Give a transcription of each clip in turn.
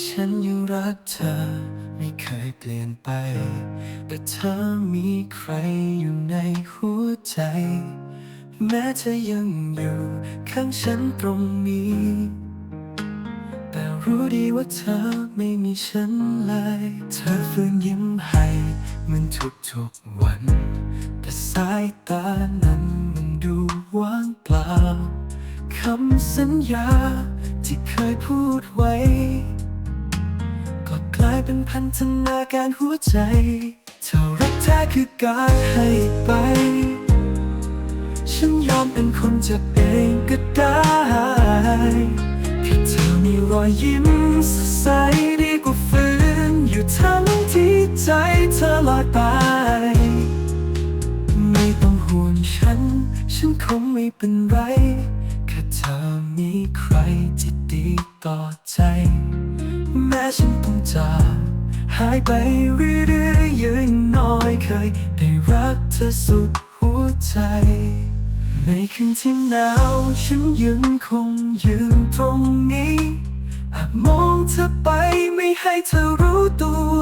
ฉันยังรักเธอไม่เคยเปลี่ยนไป แต่เธอมีใครอยู่ในหัวใจ แม้เธอยังอยู่ข้างฉันตรงนี้ แต่รู้ดีว่าเธอไม่มีฉันเลย เธอฟื้นยิ้มให้เหมือนทุกๆวัน แต่สายตานั้นมันดูว่างเปล่าคำสัญญาที่เคยพูดไว้ายเป็นพันธนาการหัวใจเธอรักแท้คือการให้ไป ฉันยอมเป็นคนเจ็บเองก็ได้แค่เธอมีรอยยิ้มสดใสดีกว่าฝืนอยู่ทั้งที่ใจเธอลอยไป ไม่ต้องห่วงฉัน ฉันคงไม่เป็นไรแค่เธอมีใครที่ดีต่อใจ แม้ฉันต้องจากหายไปเรื่อยๆยืนน้อยเคย ได้รักเธอสุดหัวใจ ในคืนที่หนาวฉันยังคงยืนตรงนี้อาจมองเธอไปไม่ให้เธอรู้ตัว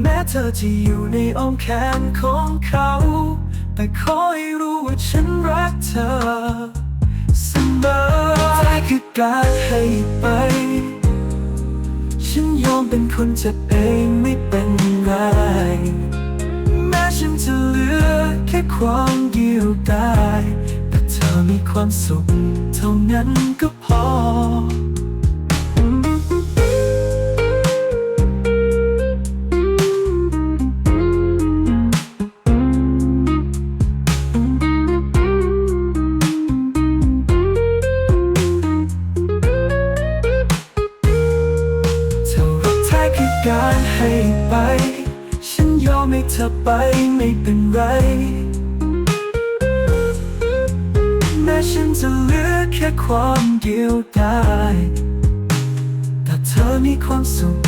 แม้เธอจะอยู่ในอ้อมแขนของเขา แต่ขอให้รู้ว่าฉันรักเธอเสมอแท้คือการให้ไป มเป็นคนเจ็บเองไม่เป็นไร แม้ฉันจะเหลือแค่ความเดียวดายแต่เธอมีความสุขเท่านั้นก็พอ การให้ไป ฉันยอมให้เธอไปไม่เป็นไร แม้ฉันจะเหลือแค่ความเดียวดายแต่เธอมีความสุข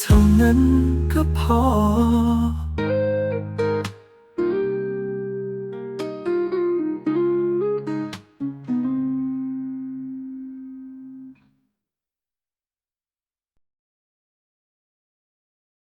เท่านั้นก็พอ